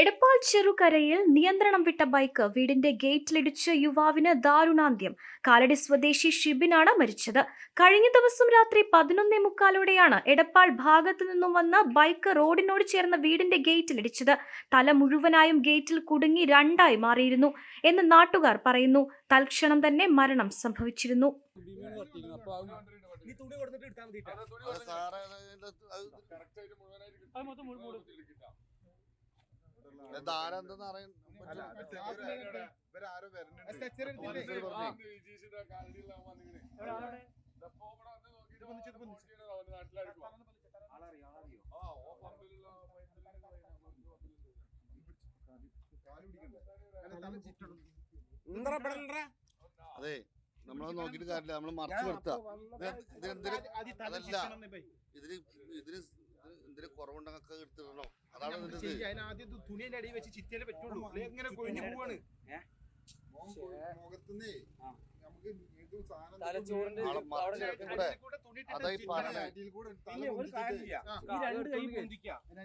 എടപ്പാൾ ചെറുകരയിൽ നിയന്ത്രണം വിട്ട ബൈക്ക് വീടിന്റെ ഗേറ്റിലിടിച്ച് യുവാവിന് ദാരുണാന്ത്യം. കാലടി സ്വദേശി ഷിബിനാണ് മരിച്ചത്. കഴിഞ്ഞ ദിവസം രാത്രി പതിനൊന്നേ മുക്കാലോടെയാണ് എടപ്പാൾ ഭാഗത്തു നിന്നും വന്ന ബൈക്ക് റോഡിനോട് ചേർന്ന വീടിന്റെ ഗേറ്റിലിടിച്ചത്. തല മുഴുവനായും ഗേറ്റിൽ കുടുങ്ങി രണ്ടായി മാറിയിരുന്നു എന്ന് നാട്ടുകാർ പറയുന്നു. തൽക്ഷണം തന്നെ മരണം സംഭവിച്ചിരുന്നു. സാറേ അത് അറിയാൻ. ഇവരാരോ നമ്മളത് നോക്കിട്ട് കാര്യമില്ല. നമ്മൾ മറച്ചു നിർത്താം ഇതിന് ഇതിന് ഇതിന് എന്തിന് കുറവുണ്ടെന്നൊക്കെ എടുത്തിടണോ. അതാണ് നമ്മൾ ഇതിന്റെ ചെയ്യ, അതിന് ആദ്യം ഇത് തുണിയുടെ അടിയിൽ വെച്ച് ചിറ്റിയാലേ പറ്റുള്ളൂ. ഇങ്ങനെ കൊഴിഞ്ഞു പോവാണ്. മുഖത്തുനിന്നേ നമുക്ക് സാധനം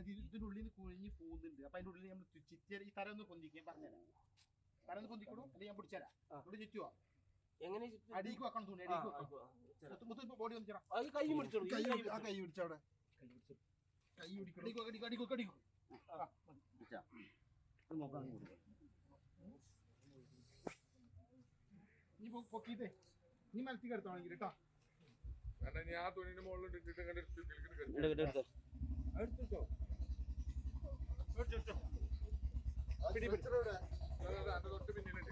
ഇതിന്റെ ഇതിനുള്ളിൽ കുഴിഞ്ഞ് പോകുന്നുണ്ട്. അപ്പൊ അതിന്റെ ഉള്ളിൽ നമ്മൾ ചിറ്റിയാൽ ഈ തല ഒന്ന് പൊന്തിക്കാൻ പറഞ്ഞുതരാം. തര ഒന്ന് പൊന്തിക്കണു അല്ലെങ്കിൽ ഞാൻ പിടിച്ചുതരാം. ഇവിടെ ചുറ്റുവാ? എങ്ങനെ? അടിക്ക് വെക്കണം തുണി അടിക്ക് വെക്കണം. മുത്ത് ഇപ്പൊ ബോഡി കൈ പിടിച്ചോളൂ. കൈ ഈ കൈ പിടി- ആ പിടിച്ചോ. കൈ പിടിച്ചവിടെ. കൈ പിടിക്കണം. അടിക്കോ അടിക്കോ അടിക്കോ അടിക്കോ നീ ഇനി പൊക്കിയിട്ടേ നീ മലത്തി കിടത്താണെങ്കിൽ കേട്ടോ ഞാൻ ആ തുണിന്റെ മുകളിൽ ഇട്ടിട്ട് ഇങ്ങോട്ട് എടുത്ത് ഇതിലേക്ക് കെട്ടി. എടുക്ക്, എടുക്ക്, എടുക്ക്. ആ സ്ട്രെച്ചർ എവിടെ? അതെ, അതെ, അതിന്റെ തൊട്ട് പിന്നിലുണ്ട്.